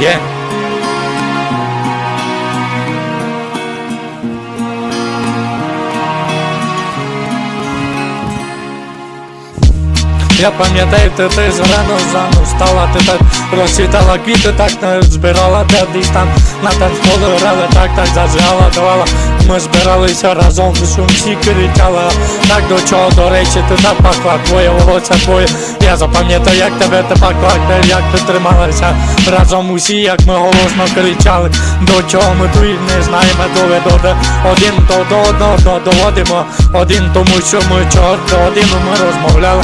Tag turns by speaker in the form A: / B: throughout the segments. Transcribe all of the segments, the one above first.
A: Є. Я пам'ятаю, ти, ти зрано зрано встала, ти так розцвітала квіти, так не збирала, де десь там на танцполи грали, так так зажигала, давала. Ми збиралися разом, шум всі кричали, так до чого, до речі, ти так пахла, твоє волосся твоє. Я запам'ятаю, як тебе ти пахла, як ти трималася разом усі, як ми голосно кричали, до чого ми тут не знаємо, один до, до одного доводимо, один тому, що ми чорт, один ми розмовляли.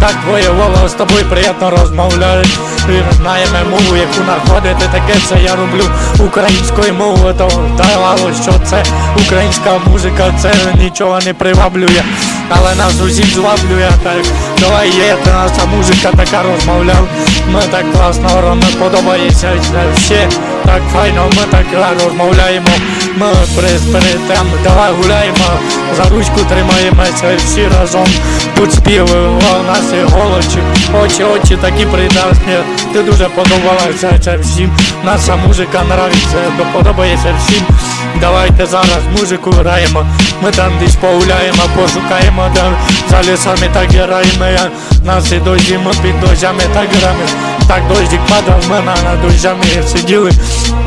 A: Так волос з тобою приємно розмовляють. І знаємо мову, яку знаходити, таке це я роблю українською мовою, то давало, що це українська музика, це нічого не приваблює, але нас усіх зваблює. Так, давай є та наша музика така розмовляв. Ми так класно, ми подобається ще так файно, ми так розмовляємо. Ми перейдемо, давай гуляємо, за ручку тримаємося всі разом. Тут співаємо наші голочі, очі, очі такі прекрасні. Ти дуже подобалася всім. Наша музика нравиться, подобається всім. Давайте зараз музику граємо. Ми там десь погуляємо, пошукаємо, де за лісами так граємо. Наші дощі, ми під дощами так граємо. Так дощик падав, ми на, на дощами сиділи.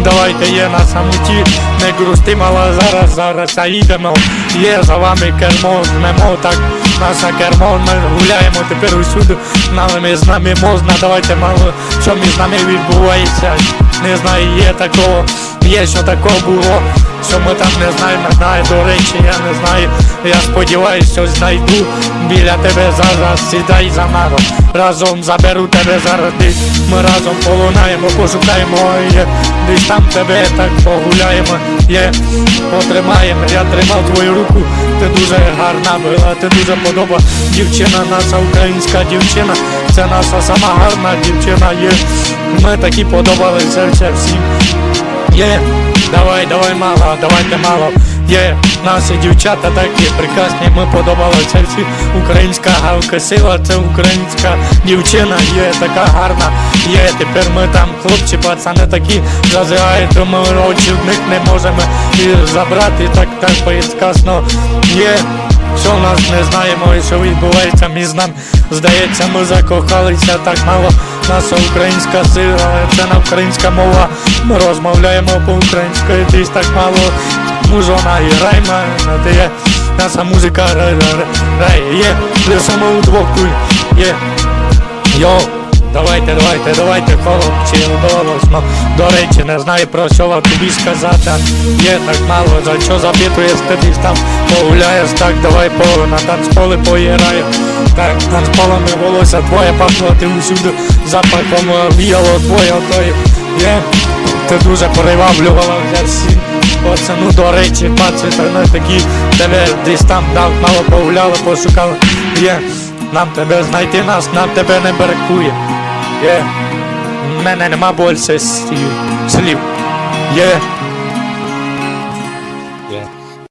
A: Давайте є на самоті, не грустимо, але зараз, зараз а їдемо. Є за вами кермо, жмемо так, наше кермо, ми гуляємо тепер усюди, нами з нами можна, давайте мало, що між нами відбувається. Не знаю, є такого, є що такого було, що ми там не знаємо, не знаю, до речі, я не знаю. Я сподіваюся, що знайду. Біля тебе зараз, сідай за мною, разом заберу тебе зараз десь. Ми разом полунаємо, пошукаємо, є, десь там тебе так погуляємо, є, потримаємо, я тримав твою руку, ти дуже гарна була, ти дуже подоба. Дівчина, наша українська дівчина, це наша сама гарна дівчина. Є. Ми такі подобалися все всім. Є, давай, давай мало, давайте мало. Є, наші дівчата такі прекрасні, ми подобалися всі. Українська гавка сила, це українська дівчина, є така гарна. Є, тепер ми там, хлопці, пацани такі зазирають, ми очі в них не можемо і забрати, так так поїздкасно. Є, що нас не знаємо, і що відбувається між нами. Здається, ми закохалися так мало. Наша українська сила, це не українська мова. Ми розмовляємо по-українськи, десь так мало. Мужона і граємо, де є наша музика грає, грає, є, лише ми удвох тут є. Йоу, давайте, давайте, давайте, хлопці, голосно. До речі, не знаю про що вам тобі сказати. Є так мало, за що запитуєш, ти десь там погуляєш, так давай по на танцполи поіграю. Так, танцполами волосся твоє пахло, ти усюди запахом е, віяло твоє отої. Є, ти дуже приваблювала вже всі. Оце, ну до речі, паци, тренер такі, тебе десь там дав, мало погуляли, пошукали. Є, нам тебе знайти нас, нам тебе не бракує. В мене нема більше слів. Є.